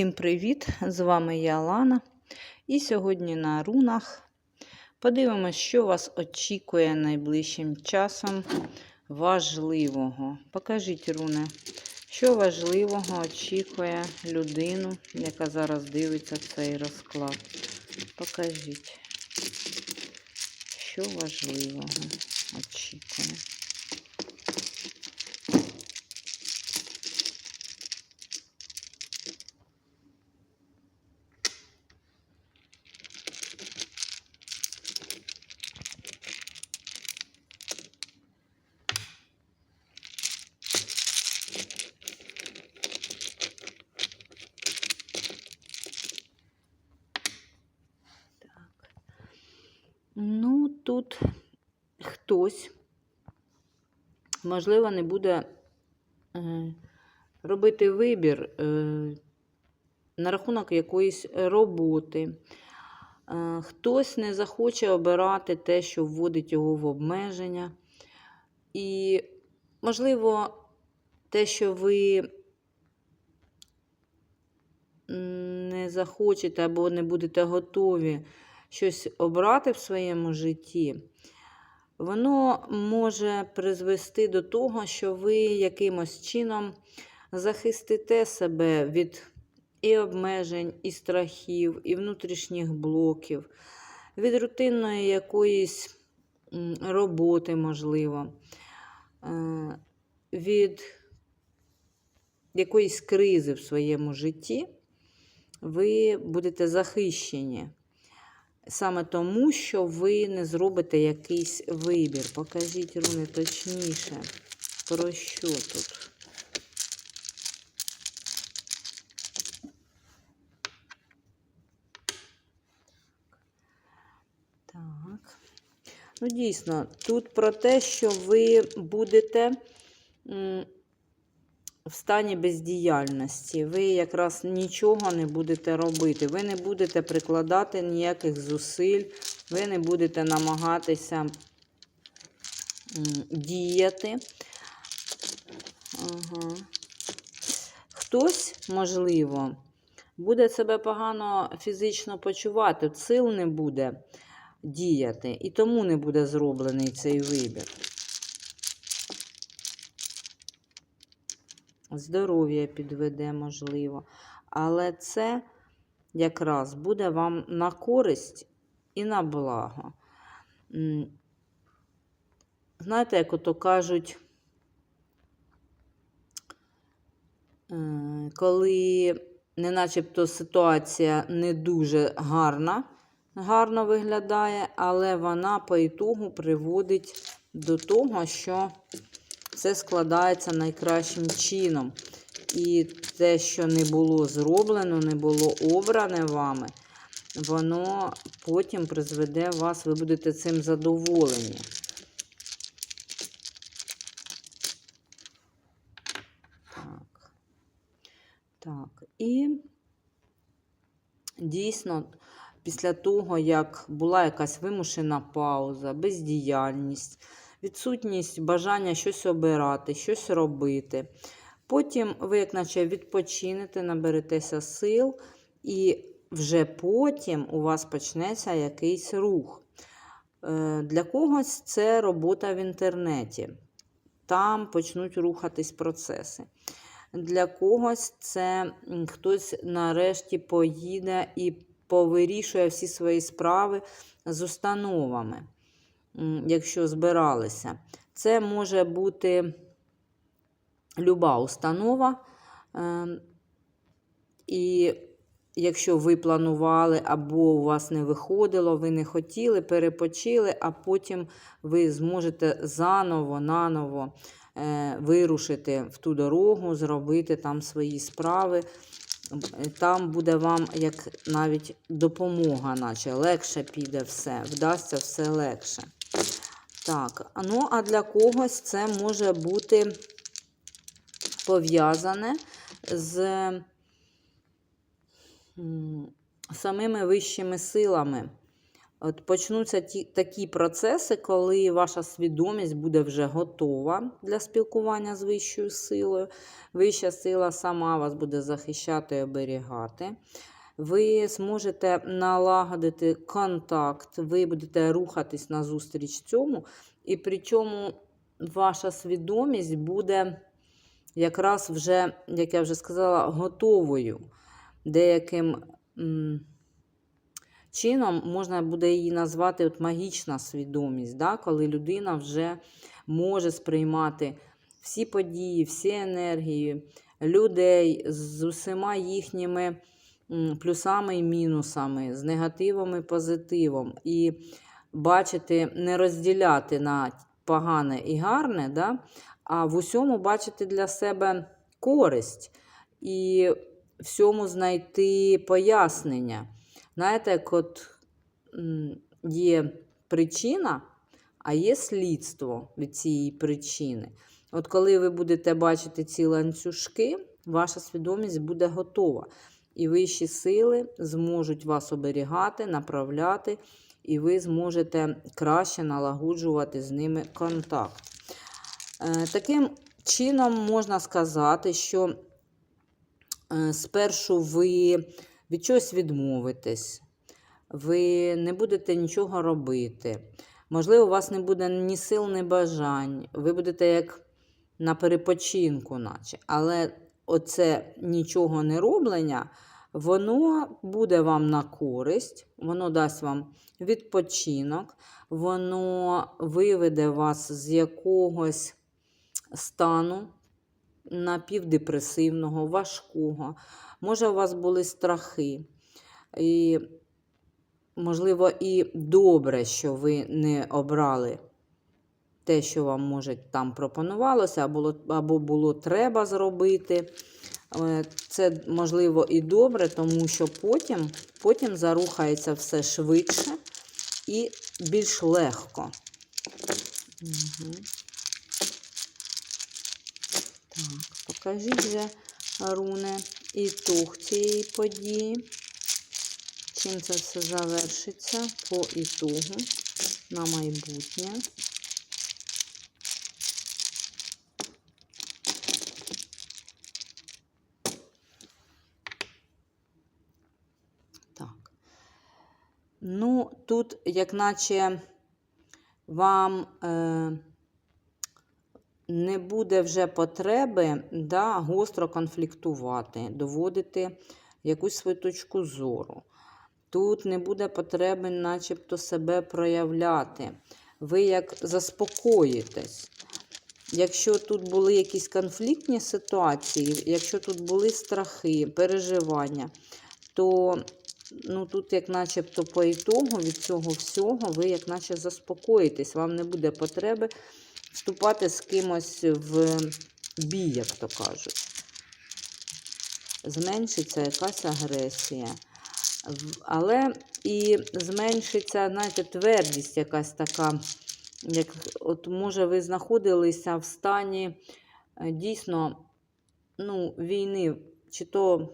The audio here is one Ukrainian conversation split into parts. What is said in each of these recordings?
Всім привіт! З вами я Лана. І сьогодні на рунах подивимось, що вас очікує найближчим часом важливого. Покажіть руни, що важливого очікує людину, яка зараз дивиться цей розклад. Покажіть, що важливого очікує. Так. Ну, тут хтось, можливо, не буде е, робити вибір е, на рахунок якоїсь роботи. Е, хтось не захоче обирати те, що вводить його в обмеження. І, можливо, те, що ви не захочете або не будете готові щось обрати в своєму житті, воно може призвести до того, що ви якимось чином захистите себе від і обмежень, і страхів, і внутрішніх блоків, від рутинної якоїсь роботи, можливо, е, від якоїсь кризи в своєму житті ви будете захищені. Саме тому, що ви не зробите якийсь вибір. Покажіть руни точніше. Про що тут? Так. Ну, дійсно, тут про те, що ви будете в стані бездіяльності. Ви якраз нічого не будете робити. Ви не будете прикладати ніяких зусиль, ви не будете намагатися діяти. Ага. Хтось, можливо, буде себе погано фізично почувати, сил не буде діяти, і тому не буде зроблений цей вибір. Здоров'я підведе, можливо. Але це якраз буде вам на користь і на благо. Знаєте, як ото кажуть, е, коли не начебто ситуація не дуже гарна, гарно виглядає, але вона по ітогу приводить до того, що все складається найкращим чином. І те, що не було зроблено, не було обране вами, воно потім призведе вас, ви будете цим задоволені. Так. Так. І дійсно, після того, як була якась вимушена пауза, бездіяльність, відсутність бажання щось обирати, щось робити. Потім ви, як наче, відпочинете, наберетеся сил, і вже потім у вас почнеться якийсь рух. Е, Для когось це робота в інтернеті. Там почнуть рухатись процеси. Для когось це хтось нарешті поїде і повирішує всі свої справи з установами, якщо збиралися. Це може бути люба установа. е, І якщо ви планували або у вас не виходило, ви не хотіли, перепочили, а потім ви зможете заново, наново е, вирушити в ту дорогу, зробити там свої справи. Там буде вам як навіть допомога, наче легше піде все, вдасться все легше. Так, ну а для когось це може бути пов'язане з самими вищими силами. От почнуться ті, такі процеси, коли ваша свідомість буде вже готова для спілкування з вищою силою. Вища сила сама вас буде захищати і оберігати. Ви зможете налагодити контакт, ви будете рухатись назустріч цьому, і при цьому ваша свідомість буде якраз вже, як я вже сказала, готовою деяким. чином можна буде її назвати от магічна свідомість, да? коли людина вже може сприймати всі події, всі енергії людей з усіма їхніми плюсами і мінусами, з негативом і позитивом. І бачити, не розділяти на погане і гарне, да? а в усьому бачити для себе користь і всьому знайти пояснення. Знаєте, як от є причина, а є слідство від цієї причини. От коли ви будете бачити ці ланцюжки, ваша свідомість буде готова. І вищі сили зможуть вас оберігати, направляти, і ви зможете краще налагоджувати з ними контакт. Е, Таким чином можна сказати, що е, спершу ви від чогось відмовитесь, ви не будете нічого робити. Можливо, у вас не буде ні сил, ні бажань. Ви будете як на перепочинку, наче. Але оце нічого не роблення, воно буде вам на користь, воно дасть вам відпочинок, воно виведе вас з якогось стану напівдепресивного, важкого. Може, у вас були страхи. І, можливо, і добре, що ви не обрали те, що вам, може, там пропонувалося, або, було треба зробити. Е, Це, можливо, і добре, тому що потім, потім зарухається все швидше і більш легко. Угу. Так, покажіть вже руни ітог цієї події. Чим це все завершиться по ітогу на майбутнє. Ну, тут, як наче вам е, не буде вже потреби да, гостро конфліктувати, доводити якусь свою точку зору. Тут не буде потреби, начебто, себе проявляти. Ви як заспокоїтесь. Якщо тут були якісь конфліктні ситуації, якщо тут були страхи, переживання, то ну, тут, як начебто, по ітогу від цього всього, ви як наче заспокоїтесь, вам не буде потреби вступати з кимось в бій, як то кажуть. Зменшиться якась агресія. Але і зменшиться, знаєте, твердість якась така, як от може ви знаходилися в стані е, дійсно ну, війни, чи то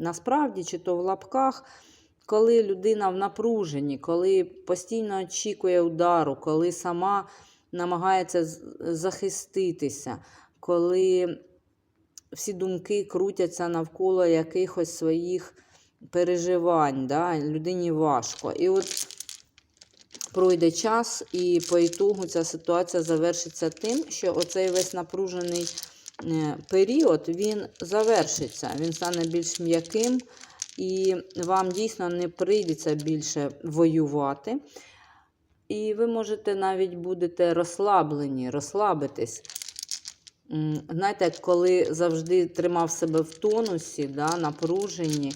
насправді, чи то в лапках, коли людина в напруженні, коли постійно очікує удару, коли сама намагається захиститися, коли всі думки крутяться навколо якихось своїх переживань, да? людині важко. І от пройде час, і по ітогу ця ситуація завершиться тим, що оцей весь напружений період він завершиться, він стане більш м'яким, і вам дійсно не прийдеться більше воювати. І ви можете навіть будете розслаблені, розслабитись. Знаєте, коли завжди тримав себе в тонусі, да, напруженні,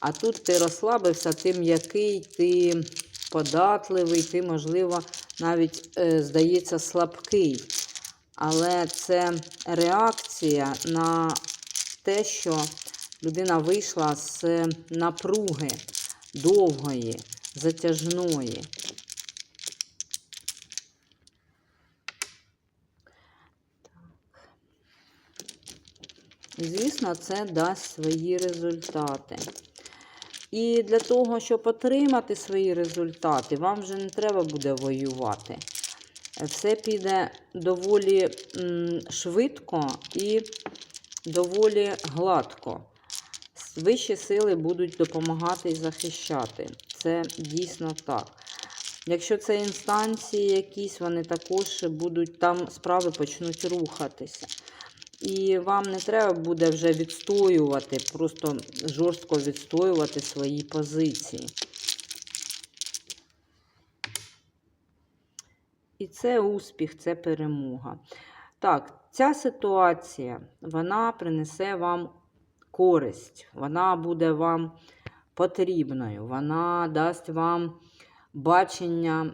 а тут ти розслабився, ти м'який, ти податливий, ти, можливо, навіть, е, здається, слабкий. Але це реакція на те, що людина вийшла з напруги довгої, затяжної. Звісно, це дасть свої результати. І для того, щоб отримати свої результати, вам вже не треба буде воювати. Все піде доволі швидко і доволі гладко. Вищі сили будуть допомагати і захищати. Це дійсно так. Якщо це інстанції якісь, вони також будуть, там справи почнуть рухатися. І вам не треба буде вже відстоювати, просто жорстко відстоювати свої позиції. І це успіх, це перемога. Так, ця ситуація, вона принесе вам користь, вона буде вам потрібною, вона дасть вам бачення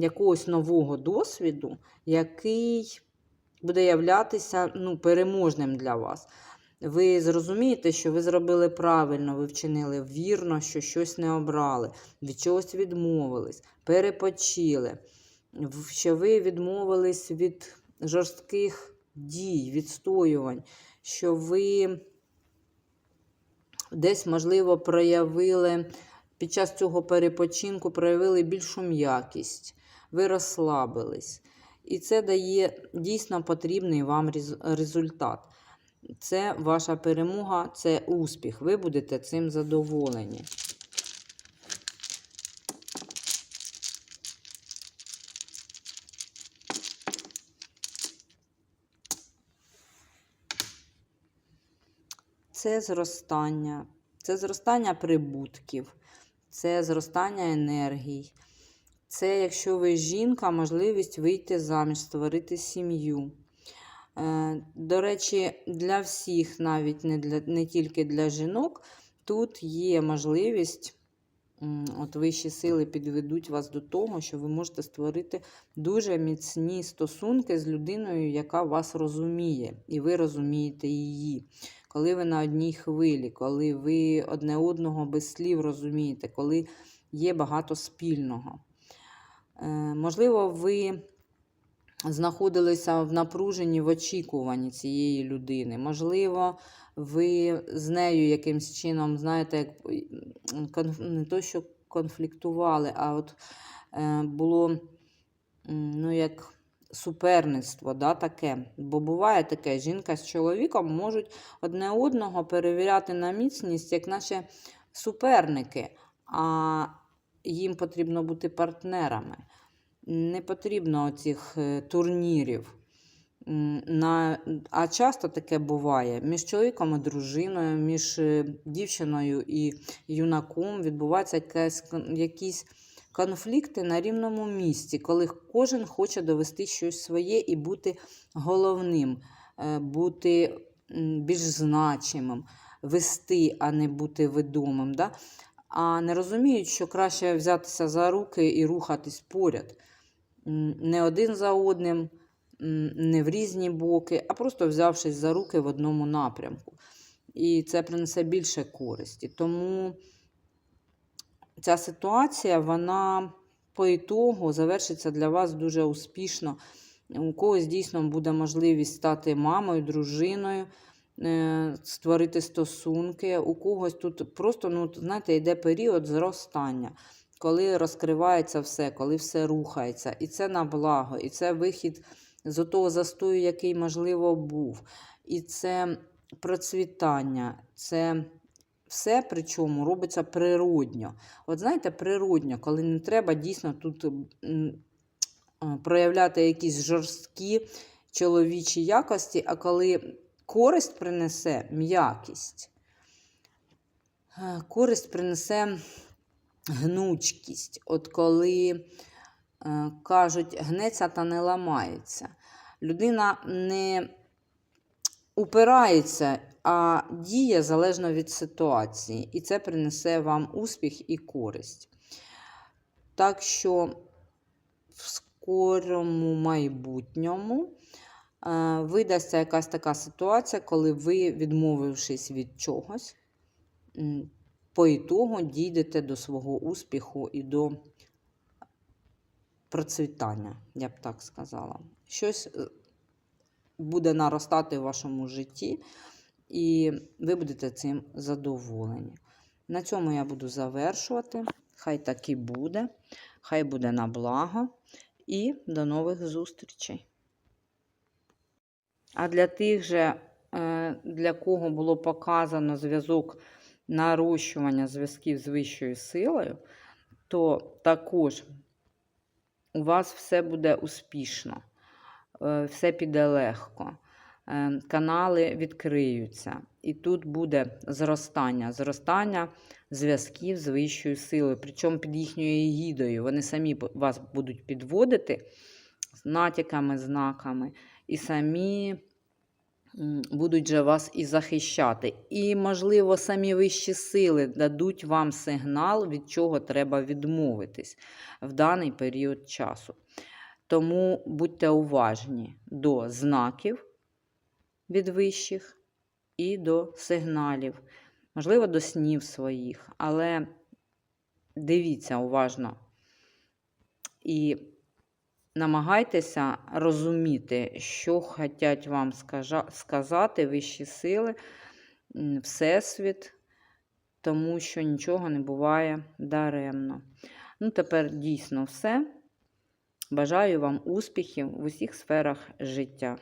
якогось нового досвіду, який буде являтися ну, переможним для вас. Ви зрозумієте, що ви зробили правильно, ви вчинили вірно, що щось не обрали, від чогось відмовились, перепочили, що ви відмовились від жорстких дій, відстоювань, що ви десь, можливо, проявили під час цього перепочинку проявили більшу м'якість, ви розслабились. І це дає дійсно потрібний вам результат. Це ваша перемога, це успіх. Ви будете цим задоволені. Це зростання, це зростання прибутків, це зростання енергій. Це, якщо ви жінка, можливість вийти заміж, створити сім'ю. Е, До речі, для всіх, навіть не, для, не тільки для жінок, тут є можливість, от вищі сили підведуть вас до того, що ви можете створити дуже міцні стосунки з людиною, яка вас розуміє, і ви розумієте її. Коли ви на одній хвилі, коли ви одне одного без слів розумієте, коли є багато спільного. Е, Можливо, ви знаходилися в напруженні в очікуванні цієї людини. Можливо, ви з нею якимсь чином, знаєте, не то, що конфліктували, а от е, було ну, як суперництво, да, таке. Бо буває таке, жінка з чоловіком можуть одне одного перевіряти на міцність, як наші суперники, а їм потрібно бути партнерами. Не потрібно оцих е, турнірів. На, а часто таке буває між чоловіком і дружиною, між е, дівчиною і юнаком відбуваються якась, якісь конфлікти на рівному місці, коли кожен хоче довести щось своє і бути головним, е, бути більш значимим, вести, а не бути відомим. Да? А не розуміють, що краще взятися за руки і рухатись поряд. Не один за одним, не в різні боки, а просто взявшись за руки в одному напрямку. І це принесе більше користі. Тому ця ситуація, вона по ітогу завершиться для вас дуже успішно. У когось дійсно буде можливість стати мамою, дружиною, е, створити стосунки. У когось тут просто, ну, знаєте, йде період зростання, коли розкривається все, коли все рухається. І це на благо, і це вихід з того застою, який, можливо, був. І це процвітання, це все причому робиться природньо. От знаєте, природньо, коли не треба дійсно тут проявляти якісь жорсткі чоловічі якості, а коли користь принесе м'якість, користь принесе гнучкість. От коли кажуть, гнеться та не ламається. Людина не упирається, а діє залежно від ситуації. І це принесе вам успіх і користь. Так що в скорому майбутньому е, видасться якась така ситуація, коли ви, відмовившись від чогось, по ітогу дійдете до свого успіху і до процвітання, я б так сказала. Щось е, буде наростати в вашому житті, і ви будете цим задоволені. На цьому я буду завершувати. Хай так і буде. Хай буде на благо. І до нових зустрічей. А для тих же, е, для кого було показано зв'язок нарощування зв'язків з вищою силою, то також у вас все буде успішно, все піде легко. Е, Канали відкриються, і тут буде зростання, зростання зв'язків з вищою силою, причому під їхньою егідою. Вони самі вас будуть підводити з натяками, знаками, і самі будуть же вас і захищати. І, можливо, самі вищі сили дадуть вам сигнал, від чого треба відмовитись в даний період часу. Тому будьте уважні до знаків від вищих і до сигналів, можливо, до снів своїх, але дивіться уважно і намагайтеся розуміти, що хочуть вам сказати вищі сили, Всесвіт, тому що нічого не буває даремно. Ну, тепер дійсно все. Бажаю вам успіхів в усіх сферах життя.